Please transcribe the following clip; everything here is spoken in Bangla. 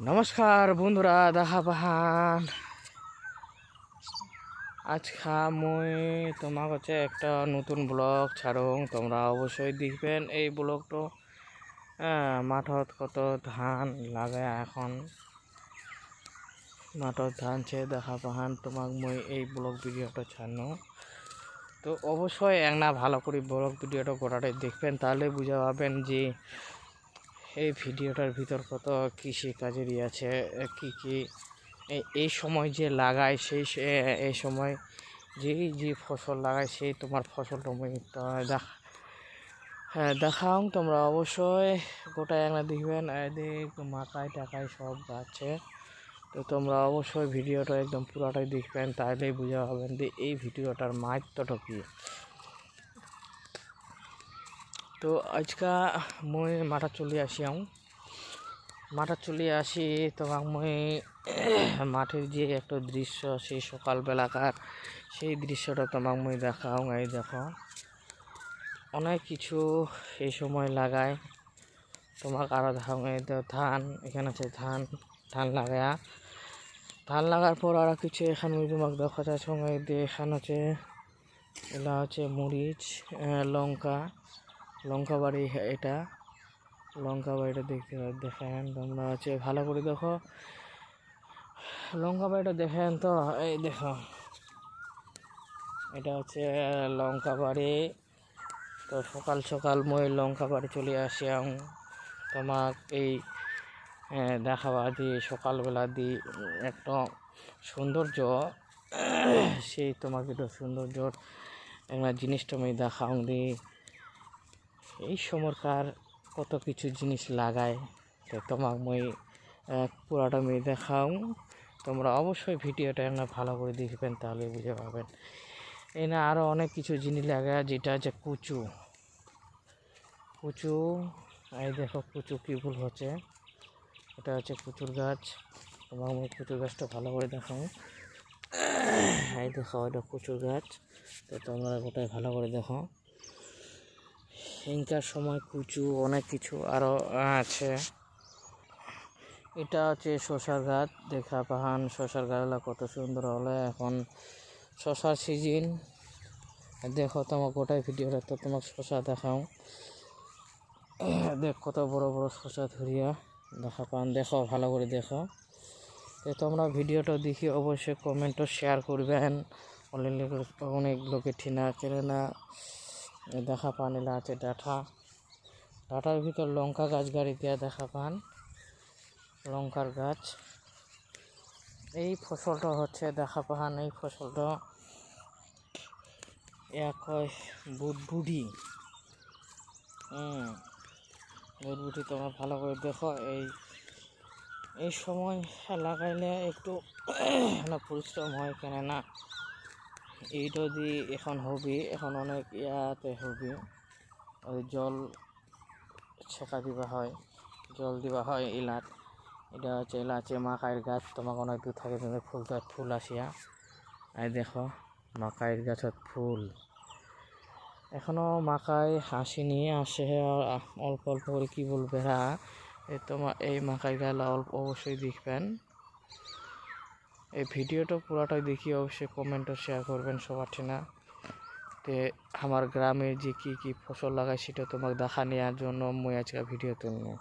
নমস্কার বন্ধুরা দেখা পাহান। আজকা মই তোমার হচ্ছে একটা নতুন ব্লগ ছাড়ং তোমরা অবশ্যই দেখবেন এই ব্লগটো। আহ, মাঠত কত ধান লাগে এখন। মাঠত ধান ছে দেখা পাহান। তোমাক মই এই ব্লগ ভিডিওটা ছাড়নো। তো অবশ্যই একটা ভালো করে ব্লগ ভিডিওটা গোটাটাই দেখবেন তাহলে বুঝা পাবেন যে এই ভিডিওটার ভিতর কত কৃষি কাজেরই আছে কি কি এই- সময় যে লাগায় সেই এই সময় যেই যে ফসল লাগায় সেই তোমার ফসলটা মুই তো দেখ হ্যাঁ দেখাও তোমরা অবশ্যই। গোটা একটা দেখবেন এদিক মাকাই টাকাই সব গাছে তো তোমরা অবশ্যই ভিডিওটা একদম পুরোটাই দেখবেন তাহলেই বুঝা পাবেন যে এই ভিডিওটার মাহাত্মটা কী। তো আজকা মই মাঠা চলে আসিয়াও মাঠা চলে আসি তোমাক মই মাঠের যে একটা দৃশ্য সেই সকালবেলাকার, সেই দৃশ্যটা তোমাক মই দেখাও, এই দেখো। অনেক কিছু এই সময় লাগায়। তোমাক আরও দেখাও ধান, এখানে আছে ধান ধান লাগায়া। ধান লাগার পর আরও কিছু এখানে তোমাক দেখা যাচ্ছে এখানে আছে এগুলা হচ্ছে মরিচ লঙ্কা। লঙ্কা বাড়ি এটা। লঙ্কা বাড়িটা দেখতে দেখেন তোমরা আছে ভালো করে দেখো। লঙ্কা বাড়িটা দেখেন তো, এই দেখো। এটা হচ্ছে লঙ্কা বাড়ি। তো সকাল সকাল মই লঙ্কা বাড়ি চলে আসিয়াম। তোমাক এই দেখাবা দি, সকালবেলা দি একটা সৌন্দর্য। সেই তোমাকে তো সৌন্দর্য একটা জিনিসটা আমি দেখাও দি। এই সময়কার কত কিছু জিনিস লাগায়। তো তোমাক মই পুরাটা আমি দেখাও। তোমরা অবশ্যই ভিডিওটা একটা ভালো করে দেখবেন, তাহলে বুঝে পাবেন। এই না আরও অনেক কিছু জিনিস লাগায়, যেটা হচ্ছে কুচু। কুচু, এই দেখো কুচু কী ফুল হচ্ছে। এটা হচ্ছে কুচুর গাছ। তোমার আমি কুচুর গাছটা ভালো করে দেখাও। এই দেখো, এটা কুচুর গাছ। তো তোমরা গোটাই ভালো করে দেখো। এখনকার সময় কুচু, অনেক কিছু আরও আছে। এটা হচ্ছে শশার গাছ দেখা পাহান শশার গাছগুলো কত সুন্দর হলে এখন। শশার সিজন দেখো তোমার গোটাই ভিডিওটা তো তোমার শশা দেখাও। দেখ কত বড় বড় শশা ধরিয়া দেখা পান। দেখো, ভালো করে দেখো। তো তোমরা ভিডিওটা দেখি অবশ্যই কমেন্টও শেয়ার করবেন। অনেক লোক- ঠিনা কেনে না। দেখা পান এলা আছে ডাঁটা ডাঁটার ভিতর লঙ্কা গাছ গাড়ি দেওয়া দেখা পান। লঙ্কার গাছ। এই ফসলটা হচ্ছে দেখা পান, এই ফসলটা এক হয় বুটবুটি। হুম, বুটবুটি তোমার ভালো করে দেখো। এই এই সময় লাগাইলে একটু পরিশ্রম হয় কেন না? এইটা দি এখন হবি এখন অনেক ইয়াতে হবি ওই জল ছেঁকা দিবা হয়, জল দিবা হয় ইলাত এটা হচ্ছে হচ্ছে মাকাইয়ের গাছ। তোমাকে অনেক দূর থাকে তুমি ফুল তো ফুল আসিয়া এই দেখো মাকাইয়ের গাছত ফুল। এখনও মাকাই আসেনি আসে অল্প অল্প করে কি বলবে হ্যাঁ তোমার এই মাকাই গালা অল্প অবশ্যই দেখবেন। এই ভিডিওটা পুরাটাই দেখি, অবশ্যই কমেন্টও শেয়ার করবেন সবার ঠিনা তে আমার গ্রামে যে কি কি ফসল লাগায় সেটা তোমাকে দেখা নেওয়ার জন্য মুই আজকে ভিডিও তুলবো